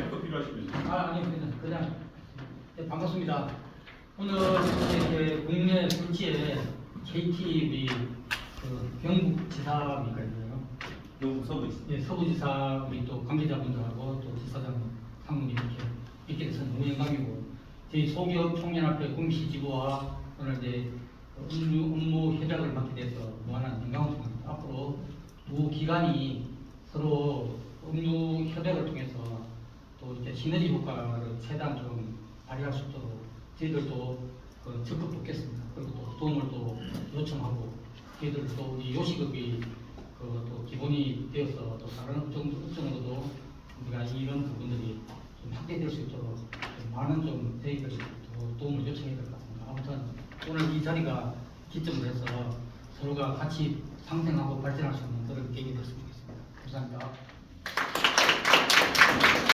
마이크 필요하시면 아, 아니 그냥 그냥 네, 반갑습니다. 오늘 이제 국내 KT 우리 그 경북지사입니까요? 영국 서부 있습니다. 예, 서부지사 우리 또 관계자분들하고 또 지사장 상무님 이렇게 뵙게 돼서 너무 영광이고 저희 소기업 청년협회 공시지부와 오늘 이제 업무, 업무 협약을 맡게 돼서 무한한 영광을 통합니다. 앞으로 두 기관이 서로 업무 협약을 통해서 또 이제 시너지 효과를 최대한 좀 발휘할 수 있도록 저희들도 그 적극 돕겠습니다. 그리고 또 도움을 또 요청하고 저희들 또 우리 요식업이 그 또 기본이 되어서 또 다른 업종, 업종으로도 우리가 이런 부분들이 좀 확대될 수 있도록 좀 많은 좀 저희들이 또 도움을 요청해야 될 것 같습니다. 아무튼 오늘 이 자리가 기점으로 해서 서로가 같이 상생하고 발전할 수 있는 그런 계기가 됐으면 좋겠습니다. 감사합니다.